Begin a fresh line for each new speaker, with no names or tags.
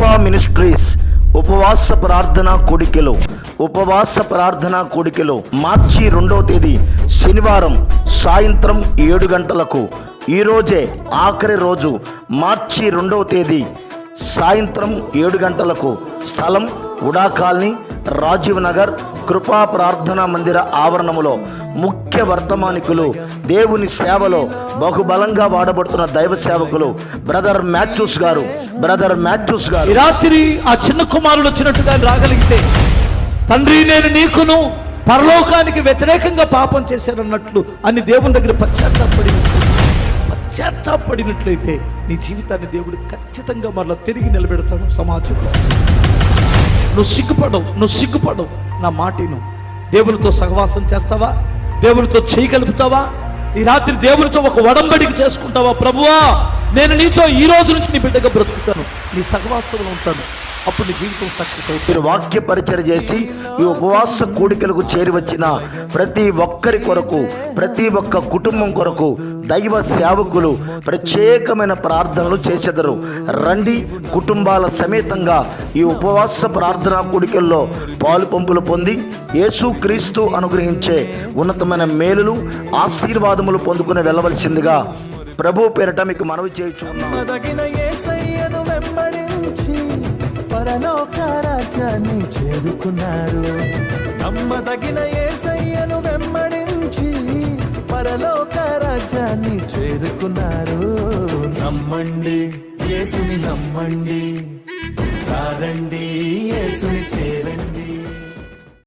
కృపా మినిస్ట్రీస్ ఉపవాస ప్రార్థన కోడికలో ఉపవాస ప్రార్థన కోడికలో మార్చి రెండవ తేదీ శనివారం సాయంత్రం ఏడు గంటలకు ఈరోజే ఆఖరి రోజు మార్చి రెండవ తేదీ సాయంత్రం ఏడు గంటలకు స్థలం ఉడా కాలనీ రాజీవ్ నగర్ కృపా ప్రార్థనా మందిర ఆవరణములో ముఖ్య వర్తమానికులు దేవుని సేవలో బహుబలంగా వాడబడుతున్న దైవ సేవకులు బ్రదర్ మాథ్యూస్ గారు బ్రదర్ మాథ్యూస్ గారు.
రాత్రి ఆ చిన్న కుమారుడు వచ్చినట్టుగా రాగలిగితే తండ్రి నేను నీకును పరలోకానికి వ్యతిరేకంగా పాపం చేశానన్నట్లు అని దేవుని దగ్గర పశ్చాత్తాపడినట్లు పశ్చాత్తాపడినట్లయితే నీ జీవితాన్ని దేవుడు ఖచ్చితంగా మరలా తిరిగి నిలబెడతాడు సమాజంలో. నువ్వు సిగ్గుపడవు నువ్వు సిగ్గుపడవు. నా మాటిను. దేవునితో సహవాసం చేస్తావా? దేవునితో చేయగలుగుతావా ఈ రాత్రి దేవునితో ఒక వడంబడికి చేసుకుంటావా ప్రభువా? నేను నీతో ఈ రోజు నుంచి నీ బిడ్డగా బ్రతుకుతాను. నీ సహవాసంలో ఉంటాను. అప్పుడు నీ జీవితం సక్సెస్ అవుతుంది.
వాక్య పరిచయం చేసి ఈ ఉపవాస కూడికలకు చేరి వచ్చిన ప్రతి ఒక్కరి కొరకు ప్రతి ఒక్క కుటుంబం కొరకు దైవ సేవకులు ప్రత్యేకమైన ప్రార్థనలు చేసెదరు. రండి కుటుంబాల సమేతంగా ఈ ఉపవాస ప్రార్థనా కూడికల్లో పాలు పంపులు పొంది యేసు క్రీస్తు అనుగ్రహించే ఉన్నతమైన మేలులు ఆశీర్వాదములు పొందుకుని వెళ్ళవలసిందిగా ప్రభు పేరట మీకు మనవి చేయుచున్నాను
యేసయ్యను వెంబడించి పరలోక రాజ్యాన్ని చేరుకున్నారు. నమ్మదగిన ఏసయ్యను వెంబడించి పరలోక రాజ్యాన్ని చేరుకున్నారు. నమ్మండి యేసుని నమ్మండి. రండి యేసుని చేరండి.